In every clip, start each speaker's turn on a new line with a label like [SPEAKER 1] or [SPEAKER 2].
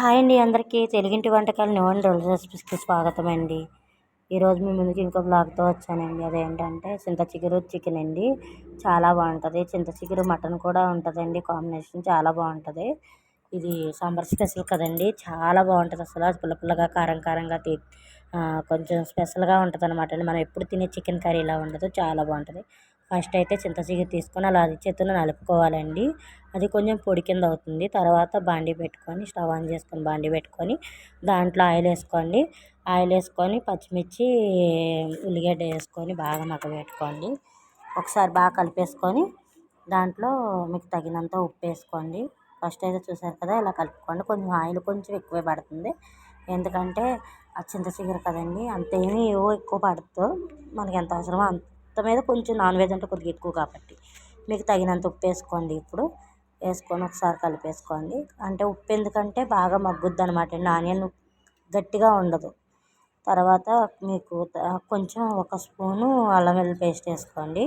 [SPEAKER 1] Hi అండి అందరికీ. తెలుగింటి వంటకాలు నోన్ రోల్ రెసిపీస్కి స్వాగతం అండి ఈరోజు మీ ముందుకి ఇంకో బ్లాగ్తో వచ్చానండి. అదేంటంటే చింత చిగురు చికెన్ అండి. చాలా బాగుంటుంది. చింత చిగురు మటన్ కూడా ఉంటుందండి. కాంబినేషన్ చాలా బాగుంటుంది. ఇది సాంబార్ స్పెషల్ కదండి. చాలా బాగుంటుంది అసలు. పుల్ల పుల్లగా కారం కారంగా తీ కొంచెం స్పెషల్గా ఉంటుంది అనమాట అండి. మనం ఎప్పుడు తినే చికెన్ కర్రీ ఇలా ఉండదు. చాలా బాగుంటుంది. ఫస్ట్ అయితే చింత తీసుకొని అలా చేతులు నలుపుకోవాలండి. అది కొంచెం పొడి కింద అవుతుంది. తర్వాత బాండీ పెట్టుకొని స్టవ్ ఆన్ చేసుకొని బాండీ పెట్టుకొని దాంట్లో ఆయిల్ వేసుకోండి. ఆయిల్ వేసుకొని పచ్చిమిర్చి ఉల్లిగడ్డ వేసుకొని బాగా మగ్గబెట్టుకోండి. ఒకసారి బాగా కలిపేసుకొని దాంట్లో మీకు తగినంత ఉప్పు వేసుకోండి. ఫస్ట్ అయితే చూసారు కదా ఇలా కలుపుకోండి. కొంచెం ఆయిల్ కొంచెం ఎక్కువే పడుతుంది. ఎందుకంటే ఆ చింత చిగురు కదండి అంతేమీ ఎక్కువ పడుతుంది మనకి ఎంత అవసరమో అంత మీద కొంచెం నాన్ వెజ్ అంటే కొద్దిగా ఎక్కువ కాబట్టి. మీకు తగినంత ఉప్పు వేసుకోండి ఇప్పుడు. వేసుకొని ఒకసారి కలిపేసుకోండి. అంటే ఉప్పు ఎందుకంటే బాగా మగ్గుద్ది అనమాట అండి ఆనియన్ గట్టిగా ఉండదు. తర్వాత మీకు కొంచెం ఒక స్పూను అల్లం వెల్లుల్లి పేస్ట్ వేసుకోండి.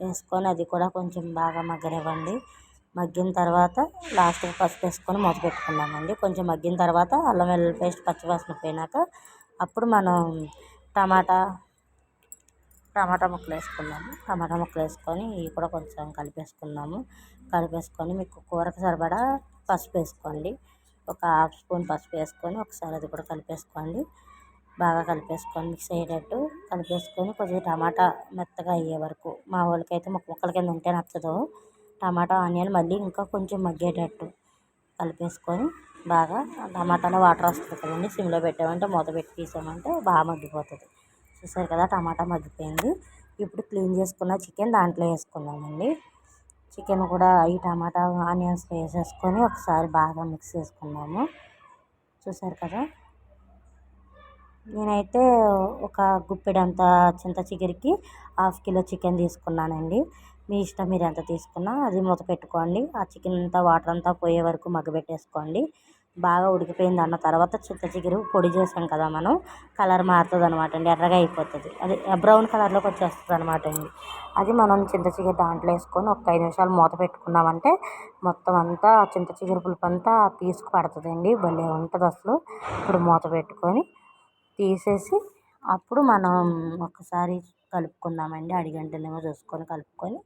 [SPEAKER 1] వేసుకొని అది కూడా కొంచెం బాగా మగ్గనివ్వండి. మగ్గిన తర్వాత లాస్ట్కి పసుపు వేసుకొని మూత పెట్టుకున్నామండి కొంచెం మగ్గిన తర్వాత అల్లం వెల్లుల్లి పేస్ట్ పచ్చివాసన పోయినాక అప్పుడు మనం టమాటా టమాటా ముక్కలు వేసుకున్నాము. టమాటా ముక్కలు వేసుకొని ఇవి కూడా కొంచెం కలిపేసుకున్నాము. కలిపేసుకొని మీకు కూరకు సరిపడా పసుపు వేసుకోండి. ఒక హాఫ్ స్పూన్ పసుపు వేసుకొని ఒకసారి అది కూడా కలిపేసుకోండి. బాగా కలిపేసుకొని మిక్స్ అయ్యేటట్టు కలిపేసుకొని కొంచెం టమాటా మెత్తగా అయ్యే వరకు మా వాళ్ళకైతే ముక్క ముక్కల కింద ఉంటే నచ్చదు. టమాటా ఆనియన్ మళ్ళీ ఇంకా కొంచెం మగ్గేటట్టు కలిపేసుకొని బాగా టమాటాలో వాటర్ వస్తుంది కదండి సిమ్లో పెట్టామంటే మూత పెట్టి తీసామంటే బాగా మగ్గిపోతుంది. చూసారు కదా టమాటా మగ్గిపోయింది. ఇప్పుడు క్లీన్ చేసుకున్న చికెన్ దాంట్లో వేసుకున్నామండి చికెన్ కూడా ఈ టమాటా ఆనియన్స్ వేసేసుకొని ఒకసారి బాగా మిక్స్ చేసుకున్నాము చూసారు కదా నేనైతే ఒక గుప్పెడంత చింత చిగురికి హాఫ్ కిలో చికెన్ తీసుకున్నానండి. మీ ఇష్టం మీరు ఎంత తీసుకున్నా అది మూత పెట్టుకోండి. ఆ చికెన్ అంతా వాటర్ అంతా పోయే వరకు మగ్గబెట్టేసుకోండి. బాగా ఉడికిపోయింది అన్న తర్వాత చింత చిగురు పొడి చేసాం కదా మనం. కలర్ మారుతుంది అనమాట అండి ఎర్రగా అయిపోతుంది. అది బ్రౌన్ కలర్లోకి వచ్చేస్తుంది అనమాట అండి. అది మనం చింత చిగురు దాంట్లో వేసుకొని ఒక ఐదు నిమిషాలు మూత పెట్టుకున్నామంటే మొత్తం అంతా చింత చిగురు పులుపు అంతా పీసుకు పడుతుందండి భలే ఉంటుంది అసలు. ఇప్పుడు మూత పెట్టుకొని తీసేసి అప్పుడు మనం ఒకసారి కలుపుకుందామండి అడిగంటనేమో చూసుకొని కలుపుకొని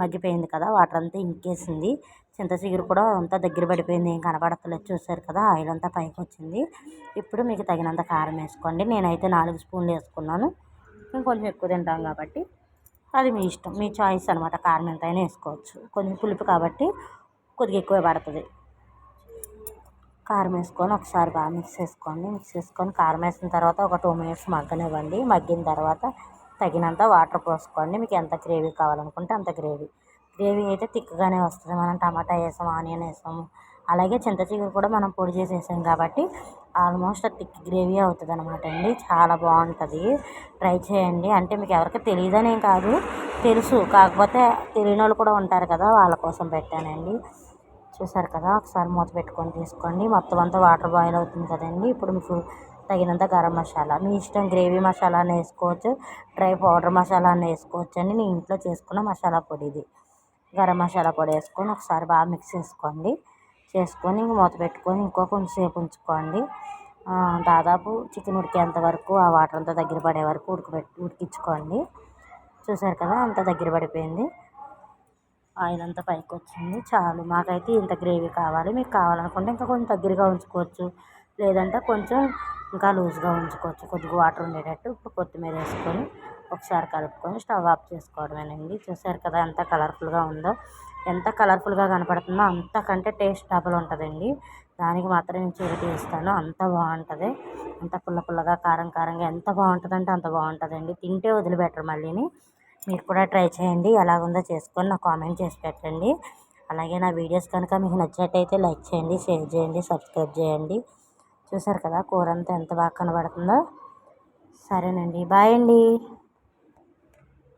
[SPEAKER 1] మగ్గిపోయింది కదా వాటర్ అంతా ఇంకేసింది. చింత చిగురు కూడా అంతా దగ్గర పడిపోయింది ఏం కనబడట్లేదు చూసారు కదా ఆయిల్ అంతా పైకి వచ్చింది. ఇప్పుడు మీకు తగినంత కారం వేసుకోండి. నేనైతే నాలుగు స్పూన్లు వేసుకున్నాను. కొంచెం ఎక్కువ తింటాం కాబట్టి అది మీ ఇష్టం. మీ చాయిస్ అనమాట కారం ఎంతైనా వేసుకోవచ్చు. కొంచెం పులుపు కాబట్టి కొద్దిగా ఎక్కువ పడుతుంది. కారం వేసుకొని ఒకసారి బాగా మిక్స్ చేసుకోండి. మిక్స్ చేసుకొని కారం వేసిన తర్వాత ఒక టూ మినిట్స్ మగ్గనివ్వండి. మగ్గిన తర్వాత తగినంత వాటర్ పోసుకోండి. మీకు ఎంత గ్రేవీ కావాలనుకుంటే అంత గ్రేవీ. గ్రేవీ అయితే థిక్గానే వస్తుంది. మనం టమాటా వేసాం ఆనియన్ వేసాము అలాగే చింత చిగురు కూడా మనం పొడి చేసి వేసాం కాబట్టి ఆల్మోస్ట్ థిక్ గ్రేవీ అవుతుంది అనమాట అండి. చాలా బాగుంటుంది. ట్రై చేయండి. అంటే మీకు ఎవరికి తెలియదనేం కాదు తెలుసు. కాకపోతే తెలియని వాళ్ళు కూడా ఉంటారు కదా వాళ్ళ కోసం పెట్టానండి. చూసారు కదా ఒకసారి మూత పెట్టుకొని తీసుకోండి. మొత్తం అంతా వాటర్ బాయిల్ అవుతుంది కదండి. ఇప్పుడు మీకు తగినంత గరం మసాలా. మీ ఇష్టం గ్రేవీ మసాలా అని వేసుకోవచ్చు డ్రై పౌడర్ మసాలా అని వేసుకోవచ్చు అని నేను ఇంట్లో చేసుకున్న మసాలా పొడి ఇది. గరం మసాలా పొడి వేసుకొని ఒకసారి బాగా మిక్స్ చేసుకోండి. చేసుకొని మూత పెట్టుకొని ఇంకో కొంచెంసేపు ఉంచుకోండి. దాదాపు చికెన్ ఉడికేంత వరకు ఆ వాటర్ అంతా దగ్గర పడే వరకు ఉడకబెట్టి ఉడికించుకోండి. చూసారు కదా అంత దగ్గర పడిపోయింది. ఆయిల్ అంతా పైకి వచ్చింది. చాలు మాకైతే ఇంత గ్రేవీ కావాలి. మీకు కావాలనుకుంటే ఇంకా కొంచెం దగ్గరగా ఉంచుకోవచ్చు. లేదంటే కొంచెం ఇంకా లూజ్గా ఉంచుకోవచ్చు. కొద్దిగా వాటర్ ఉండేటట్టు ఇప్పుడు కొత్తిమీర వేసుకొని ఒకసారి కలుపుకొని స్టవ్ ఆఫ్ చేసుకోవడమేనండి. చూసారు కదా ఎంత కలర్ఫుల్గా ఉందో. ఎంత కలర్ఫుల్గా కనపడుతుందో అంతకంటే టేస్ట్ డబుల్ ఉంటుందండి. దానికి మాత్రం నేను చిరుటి ఇస్తాను అంత బాగుంటుంది. అంత పుల్ల పుల్లగా కారం కారంగా ఎంత బాగుంటుందంటే అంత బాగుంటుందండి. తింటే వదిలిపెట్టరు మళ్ళీని. మీరు కూడా ట్రై చేయండి. ఎలాగుందో చేసుకొని నాకు కామెంట్ చేసి పెట్టండి. అలాగే నా వీడియోస్ కనుక మీకు నచ్చినట్టయితే లైక్ చేయండి షేర్ చేయండి సబ్స్క్రైబ్ చేయండి. చూసారు కదా? కూర అంతా ఎంత బాగా కనబడుతుందో. సరేనండి. బాయ్ అండి.